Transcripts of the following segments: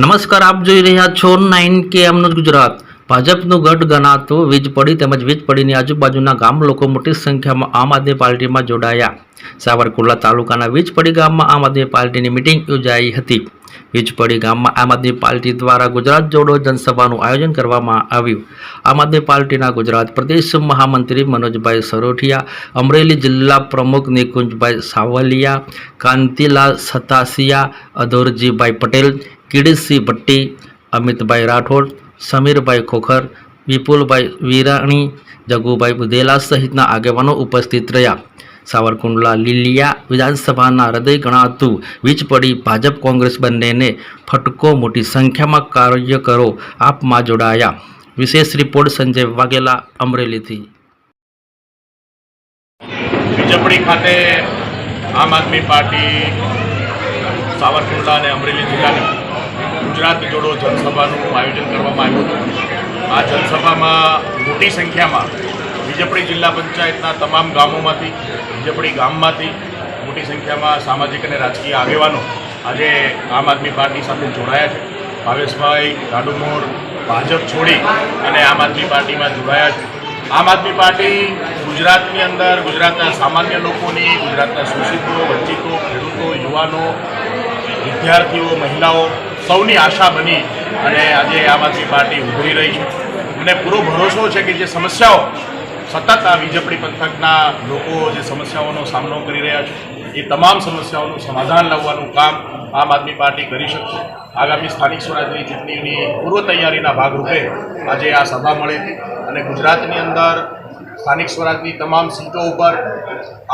નમસ્કાર, આપ જોઈ રહ્યા છો નાઇન કે એમનું ગુજરાત. ભાજપનું ગઢ ગણાતું વીજપડી તેમજ વીજપડીની આજુબાજુના ગામ લોકો મોટી સંખ્યામાં આમ આદમી પાર્ટીમાં જોડાયા. સાવરકુંડલા તાલુકાના વીજપડી ગામમાં આમ આદમી પાર્ટીની મિટિંગ યોજાઈ હતી. વીજપડી ગામમાં આમ આદમી પાર્ટી દ્વારા ગુજરાત જોડો જનસભાનું આયોજન કરવામાં આવ્યું. આમ આદમી પાર્ટીના ગુજરાત પ્રદેશ મહામંત્રી મનોજભાઈ સરોઠિયા, અમરેલી જિલ્લા પ્રમુખ નિકુંજભાઈ સાવલિયા, કાંતિલાલ સતાસિયા, અધોરજીભાઈ પટેલ કિરીટસિંહ ભટ્ટી, અમિતભાઈ રાઠોડ, સમીરભાઈ ખોખર, વિપુલભાઈ વિરાણી, જગુભાઈ બુદેલા સહિતના આગેવાનો ઉપસ્થિત રહ્યા. સાવરકુંડલા લીલિયા વિધાનસભાના હૃદય ગણાતું વીજ પડી ભાજપ કોંગ્રેસ બંનેને ફટકો મોટી સંખ્યામાં કાર્યકરો આપમાં જોડાયા. વિશેષ રિપોર્ટ સંજય વાઘેલા, અમરેલીથી. આમ આદમી પાર્ટી સાવરકુંડલા અને અમરેલી જિલ્લાની ગુજરાત જોડો જનસભાનું આયોજન કરવામાં આવ્યું હતું. આ જનસભામાં મોટી સંખ્યામાં વીજપડી જિલ્લા પંચાયતના તમામ ગામોમાંથી વીજપડી ગામમાંથી મોટી સંખ્યામાં સામાજિક અને રાજકીય આગેવાનો આજે આમ આદમી પાર્ટી સાથે જોડાયા છે. ભાવેશભાઈ, ગાડુમોર, ભાજપ છોડી અને આમ આદમી પાર્ટીમાં જોડાયા છે. આમ આદમી પાર્ટી ગુજરાતની અંદર, ગુજરાતના સામાન્ય લોકોની, ગુજરાતના શોષિતો, વંચિતો, ખેડૂતો, યુવાનો, વિદ્યાર્થીઓ, મહિલાઓ સૌની આશા બની અને આજે આમ આદમી પાર્ટી ઉભરી રહી છે. મને પૂરો ભરોસો છે કે જે સમસ્યાઓ સતત આ વીજપડી પંથકના લોકો જે સમસ્યાઓનો સામનો કરી રહ્યા છે, એ તમામ સમસ્યાઓનું સમાધાન લાવવાનું કામ આમ આદમી પાર્ટી કરી શકશે. આગામી સ્થાનિક સ્વરાજની ચૂંટણીની પૂર્વ તૈયારીના ભાગરૂપે આજે આ સભા મળી હતી અને ગુજરાતની અંદર સ્થાનિક સ્વરાજની તમામ સીટો ઉપર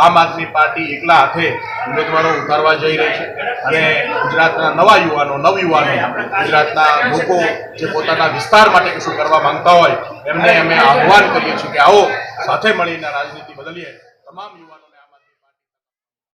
આમ આદમી પાર્ટી એકલા હાથે ઉમેદવારો ઉતારવા જઈ રહી છે. અને ગુજરાતના નવા યુવાનો નવયુવાનો ગુજરાતના લોકો જે પોતાના વિસ્તાર માટે કશું કરવા માંગતા હોય, એમને અમે આહ્વાન કરીએ છીએ કે આવો, સાથે મળીને રાજનીતિ બદલીએ. તમામ યુવાનો